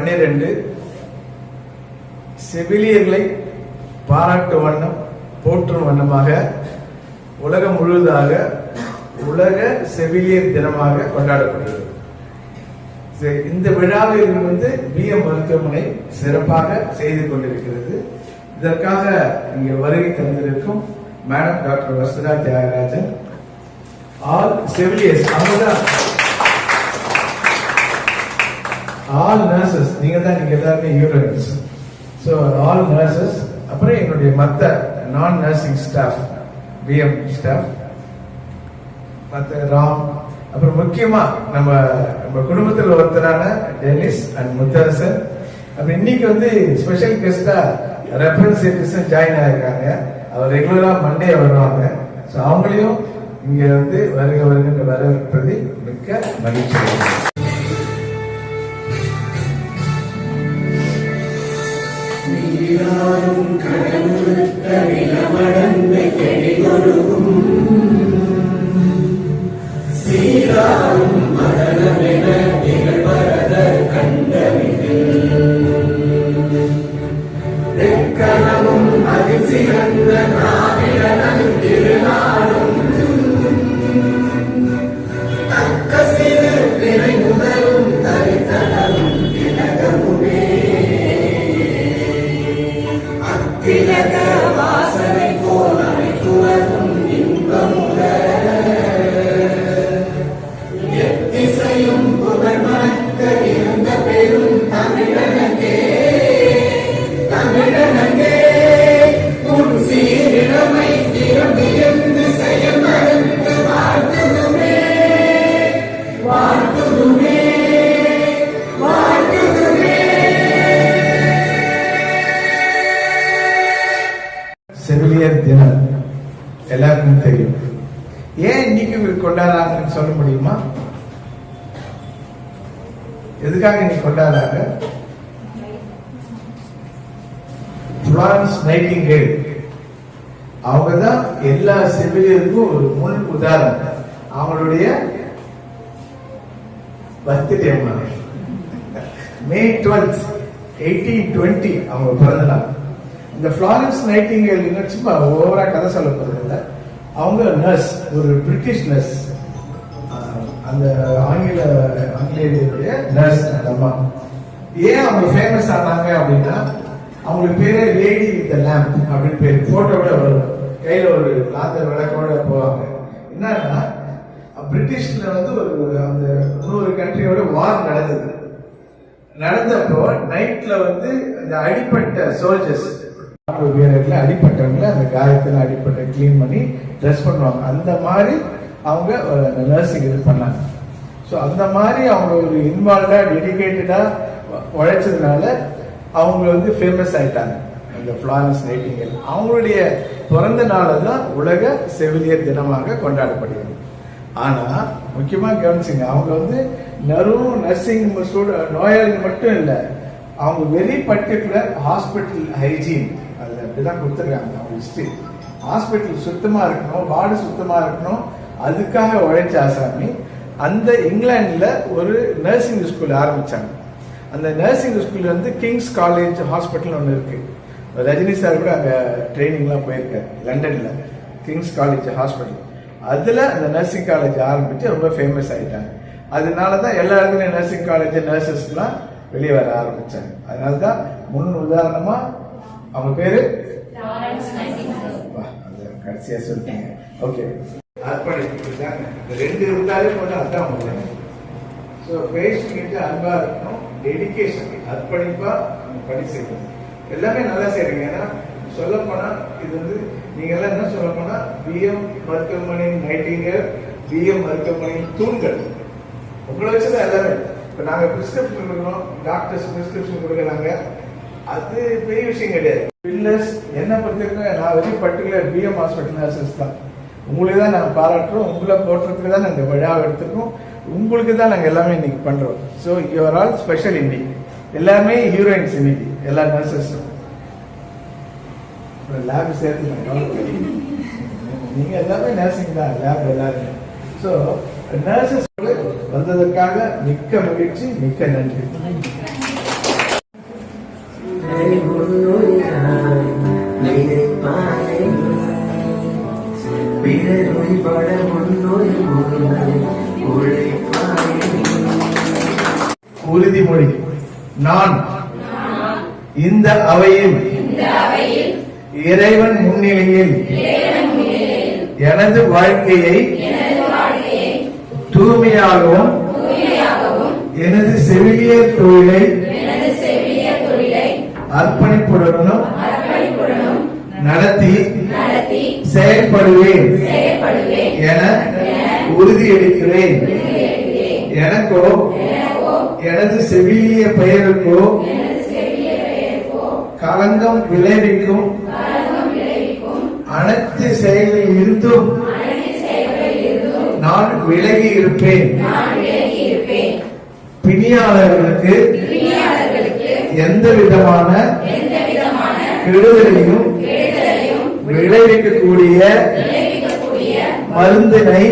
பன்னிரண்டு. செவிலியர்களை பாராட்டும் வண்ணம் போற்றும் வண்ணமாக உலகம் முழுவதாக உலக செவிலியர் தினமாக கொண்டாடப்படுகிறது இந்த விழாவில் வந்து பிஎம் மருத்துவமனை சிறப்பாக செய்து கொண்டிருக்கிறது. இதற்காக இங்கே வருகை தந்திருக்கும் madam doctor Vasudha Thiyagarajan. All செவிலியர்ஸ் அவங்கதான் ஆல் நர்சஸ் நீங்க தான் நீங்க எல்லாருமே ஹீரோயின்ஸ் ஸோ ஆல் நர்சஸ் அப்புறம் என்னுடைய மற்ற நான் நர்சிங் ஸ்டாஃப் பிஎம் ஸ்டாஃப் மற்ற ராம் அப்புறம் முக்கியமா நம்ம நம்ம குடும்பத்தில் ஒருத்தரான டெனிஸ் அண்ட் முத்தரசன். அப்புறம் இன்னைக்கு வந்து ஸ்பெஷல் கெஸ்டா ரெப்ரஸன்டேட்டிவ்ஸ் ஜாயின் ஆயிருக்காங்க. அவர் ரெகுலரா மண்டே வருவாங்க. ஸோ அவங்களையும் இங்க வந்து வருக வருகின்ற வரவேற்பது மிக்க மகிழ்ச்சி. நீராடும் கடலுத்த நிலமடந்து கெடிகொடுகும் சீராடும் மரணமென நிகழ்வரத கண்டமிதில் எக்கணமும் அதிசிறந்த நாவிலனன் Vasare எதுக்காக இன்னைக்கு கொண்டாடுறாங்க? நைட்டிங் நைட்டிங்கேல் அவங்க தான் எல்லா செவிலியருக்கும் ஒரு முன் உதாரணம். அவங்களுடைய birthday May twelfth eighteen twenty அவங்க பிறந்த நாள் இந்த ஃப்ளாரன்ஸ் நைட்டிங்கேல் இன்னும் சும்மா ஓவரா கதை சொல்ல போறது இல்லை அவங்க நர்ஸ் ஒரு பிரிட்டிஷ் நர்ஸ் அந்த ஆங்கில ஆங்கிலேயருடைய நர்ஸ் அந்த அம்மா. ஏன் அவங்க ஃபேமஸ் ஆனாங்க அப்படின்னா அவங்களுக்கு பேரே லேடி வித் லேம்ப் அப்படின்னு பேர். போட்டோட வரும். கையில ஒரு லாந்தர் விளக்கோட போவாங்க. என்னன்னா பிரிட்டிஷ்ல வந்து ஒரு அந்த இன்னொரு கண்ட்ரியோட வார் நடந்தது. நடந்தப்போ நைட்ல வந்து அந்த அடிப்பட்ட சோல்ஜர்ஸ் வீரர்கள் அடிப்பட்டவங்கள அந்த காயத்தில் அடிப்பட்ட க்ளீன் பண்ணி ட்ரெஸ் பண்ணுவாங்க. அந்த மாதிரி அவங்க நர்சிங் இது பண்ணாங்க. ஸோ அந்த மாதிரி அவங்க ஒரு இன்வால்வ்டா டெடிகேட்டடா உழைச்சதுனால அவங்க வந்து ஃபேமஸ் ஆயிட்டாங்க. அந்த ஃப்ளாரன்ஸ் நைட்டிங்கல் அவங்களுடைய பிறந்த நாளை தான் உலக செவிலியர் தினமாக கொண்டாடப்படுகிறது. ஆனா முக்கியமாக கவனிச்சுங்க அவங்க வந்து நரும் நர்சிங் நோயாளிகள் மட்டும் இல்லை அவங்க வெரி பர்டிகுலர் ஹாஸ்பிட்டல் ஹைஜீன் அதில் அப்படிதான் கொடுத்துருக்காங்க அவங்க ஹிஸ்ட்ரி ஹாஸ்பிட்டல் சுத்தமாக இருக்கணும் வார்டு சுத்தமாக இருக்கணும் அதுக்காக உழைச்ச ஆசாமி அந்த இங்கிலாந்துல ஒரு நர்சிங் ஸ்கூல் ஆரம்பிச்சாங்க. அந்த நர்சிங் ஸ்கூல் வந்து கிங்ஸ் காலேஜ் ஹாஸ்பிட்டல் ஒன்று இருக்கு. ரஜினி சார் கூட அங்கே ட்ரைனிங்லாம் போயிருக்காரு லண்டன்ல. கிங்ஸ் காலேஜ் ஹாஸ்பிட்டல் அதுல அந்த நர்சிங் காலேஜ் ஆரம்பிச்சு ரொம்ப ஃபேமஸ் ஆயிட்டாங்க. அதனால தான் எல்லா இடத்துலையும் நர்சிங் காலேஜ் நர்சஸ்லாம் வெளியே வர ஆரம்பிச்சாங்க. அதனால தான் முன் உதாரணமா அவங்க பேரு? வா, அது கடைசியா சொல்லிட்டீங்க ஓகே அர்ப்பணிப்பு இந்த ரெண்டு இருந்தாலே போதும் அதான் முதல்ல ஸோ பேஷண்ட் அன்பா இருக்கணும் டெடிகேஷன் அர்ப்பணிப்பா நம்ம பணி செய்யணும். எல்லாமே நல்லா செய்றீங்க. ஏன்னா சொல்லப்போனால் இது வந்து நீங்க எல்லாம் என்ன சொல்லப்போனால் பிஎம் மருத்துவமனை நைட்டிங்கர் பிஎம் மருத்துவமனை தூண்கள். உங்களை வச்சுதான் எல்லாமே. இப்போ நாங்கள் பிரிஸ்கிரிப்ஷன் கொடுக்குறோம் டாக்டர்ஸ் பிரிஸ்கிரிப்ஷன் கொடுக்குறாங்க. அது பெரிய விஷயம் கிடையாது. பில்லர்ஸ் என்ன பொறுத்தவரைக்கும் நான் very particular PM hospital nurses தான். உங்களுக்கு தான் நாங்கள் பாராட்டுறோம் உங்களை போட்டுறதுக்கு தான் நாங்கள் விழாவை எடுத்துருக்கோம். உங்களுக்கு தான் நாங்கள் எல்லாமே இன்றைக்கி பண்ணுறோம் ஸோ யுவர் ஆல் ஸ்பெஷல் இன்னைக்கு எல்லாமே ஹீரோயின்ஸ் இன்னைக்கு எல்லா நர்சஸும் லேப் சேர்த்து நீங்கள் எல்லாமே நர்சிங் தான் லேப் எல்லாருமே. ஸோ நர்சஸ் வந்ததற்காக மிக்க மகிழ்ச்சி மிக்க நன்றி. வழிபட உறுதிமொழி. நான். இந்த அவையில். இறைவன் முன்னிலையில். எனது வாழ்க்கையை. தூய்மையாகவும். எனது செவிலிய தொழிலை. அர்ப்பணிப்புடனும். நடத்தி. செயல்படுவேன். என உறுதியளிக்கிறேன். எனக்கோ எனது செவிலிய பெயருக்கோ களங்கம் விளைவிக்கும். அனைத்து செயலில் இருந்தும் நான் விலகி இருப்பேன். பிணியாளர்களுக்கு எந்த விதமான கெடுதலையும் விளைவிக்கக்கூடிய மருந்தினை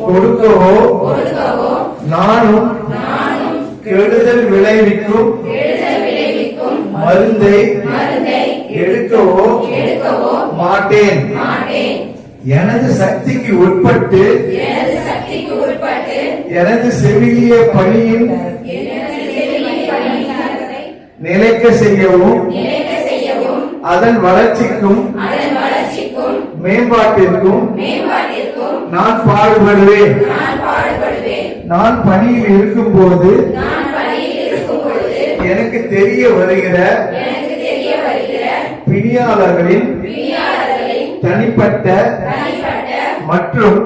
கொடுக்கவோ நானும் கெடுதல் விளைவிக்கும் மருந்தை எடுக்கவோ மாட்டேன். எனது சக்திக்கு உட்பட்டு எனது செவிலிய பணியின் நிலைக்க செய்யவும் அதன் வளர்ச்சிக்கும் மேம்பாட்டிற்கும் நான் பாடுபடுவேன். நான் பணியில் இருக்கும்போது எனக்கு தெரிய வருகிற பிணியாளர்களின் தனிப்பட்ட மற்றும்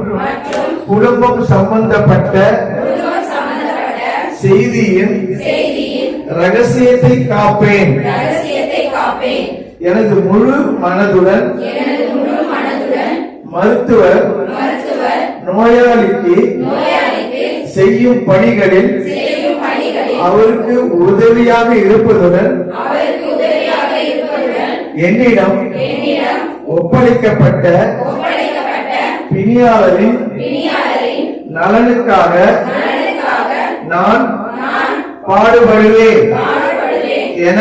குடும்பம் சம்பந்தப்பட்ட செய்தியின் ரகசியத்தை காப்பேன். எனது முழு மனதுடன் மருத்துவர் நோயாளிக்கு செய்யும் பணிகளில் அவருக்கு உதவியாக இருப்பதுடன் என்னிடம் ஒப்படைக்கப்பட்ட பிணியாளரின் நலனுக்காக நான் பாடுபடுவேன் என